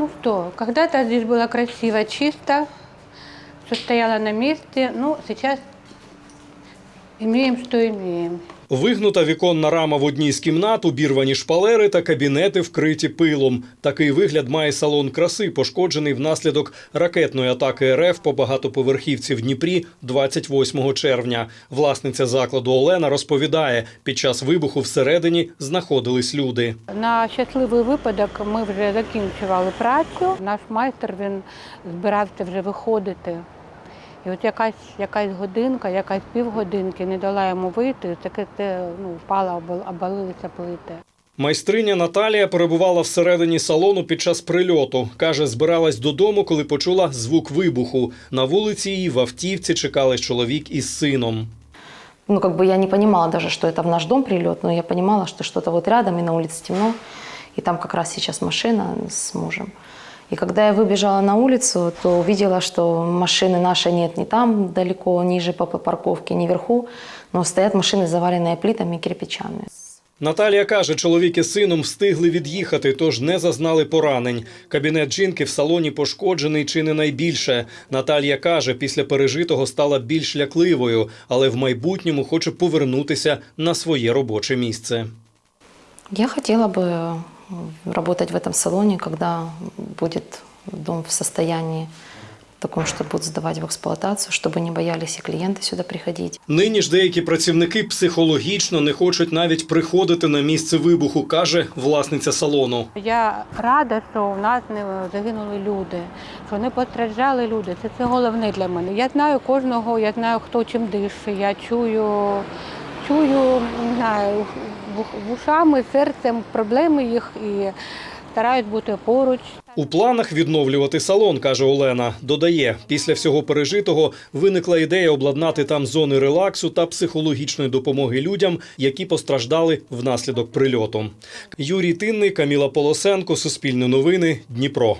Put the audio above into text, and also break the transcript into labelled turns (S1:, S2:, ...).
S1: Ну что, когда-то здесь было красиво, чисто, все стояло на месте. Ну, сейчас имеем, что имеем.
S2: Вигнута віконна рама в одній з кімнат, обірвані шпалери та кабінети вкриті пилом. Такий вигляд має салон краси, пошкоджений внаслідок ракетної атаки РФ по багатоповерхівці в Дніпрі 28 червня. Власниця закладу Олена розповідає, під час вибуху всередині знаходились люди.
S1: На щасливий випадок ми вже закінчували працю. Наш майстер він збирався вже виходити. І от якась, якась годинка, якась півгодинки не дала йому вийти, таке те, ну, впала, обвал- обвалилися плити.
S2: Майстриня Наталія перебувала всередині салону під час прильоту. Каже, збиралась додому, коли почула звук вибуху. На вулиці її в автівці чекали чоловік із сином.
S3: Ну, как бы я не понимала даже, что это в наш дом прилет, но я понимала, что что-то вот рядом, и на улице темно, и там как раз сейчас машина с мужем. И когда я выбежала на улицу, то увидела, что машины нашей нет ни там далеко, ниже по парковке, ни вверху, но стоят машины, заваленные плитами и кирпичами.
S2: Наталія каже, чоловік із сином встигли від'їхати, тож не зазнали поранень. Кабінет жінки в салоні пошкоджений чи не найбільше. Наталія каже, після пережитого стала більш лякливою, але в майбутньому хоче повернутися на своє робоче місце.
S3: Я хотела бы м, работать в этом салоне, когда будет дом в состоянии таком, что будут сдавать в эксплуатацию, чтобы не боялись и клиенты сюда приходить.
S2: Нині ж деякі працівники психологічно не хочуть навіть приходити на місце вибуху, каже власниця салону.
S1: Я рада, що у нас не загинули люди, що не постраждали люди. Це, це головне для мене. Я знаю кожного, я знаю, хто чим дише. Я чую, чую, не знаю, вух- вушами, серцем, проблеми їх і старають бути поруч.
S2: У планах відновлювати салон, каже Олена. Додає, після всього пережитого виникла ідея обладнати там зони релаксу та психологічної допомоги людям, які постраждали внаслідок прильоту. Юрій Тинний, Каміла Полосенко, Суспільне новини, Дніпро.